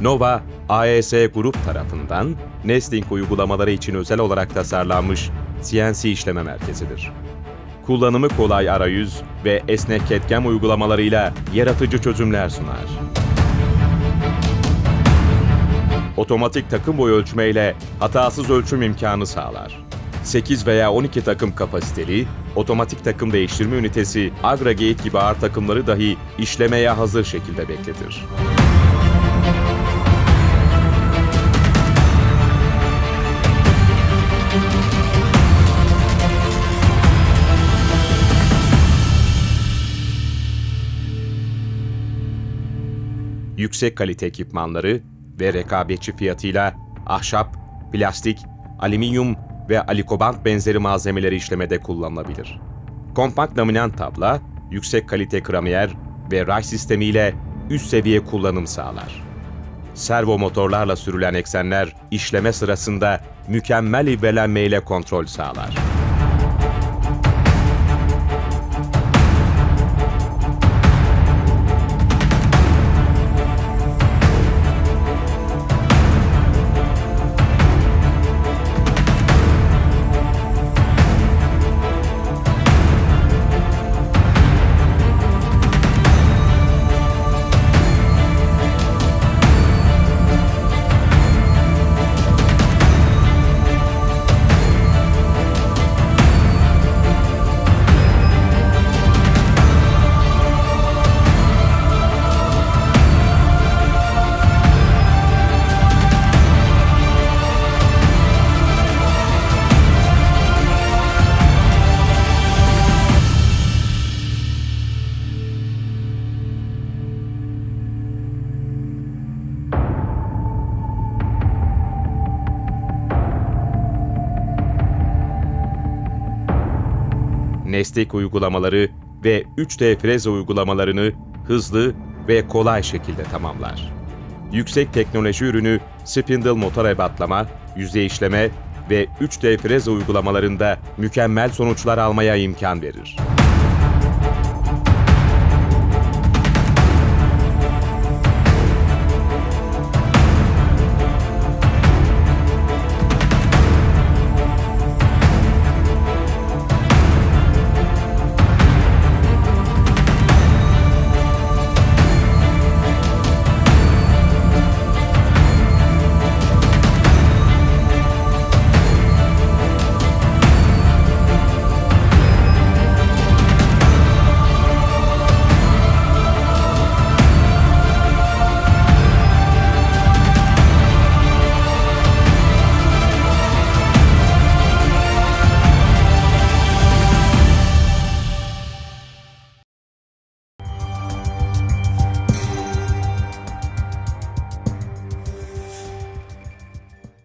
Nova, AES Grup tarafından nesting uygulamaları için özel olarak tasarlanmış CNC işleme merkezidir. Kullanımı kolay arayüz ve esnek ketkem uygulamalarıyla yaratıcı çözümler sunar. Otomatik takım boy ölçmeyle hatasız ölçüm imkanı sağlar. 8 veya 12 takım kapasiteli, otomatik takım değiştirme ünitesi Agragate gibi ağır takımları dahi işlemeye hazır şekilde bekletir. Yüksek kalite ekipmanları ve rekabetçi fiyatıyla ahşap, plastik, alüminyum ve alikobant benzeri malzemeleri işlemede kullanılabilir. Kompakt laminant tabla, yüksek kalite kramiyer ve ray sistemiyle üst seviye kullanım sağlar. Servo motorlarla sürülen eksenler işleme sırasında mükemmel ivmelenme ile kontrol sağlar. Nestek uygulamaları ve 3D freze uygulamalarını hızlı ve kolay şekilde tamamlar. Yüksek teknoloji ürünü spindle motor ebatlama, yüzey işleme ve 3D freze uygulamalarında mükemmel sonuçlar almaya imkan verir.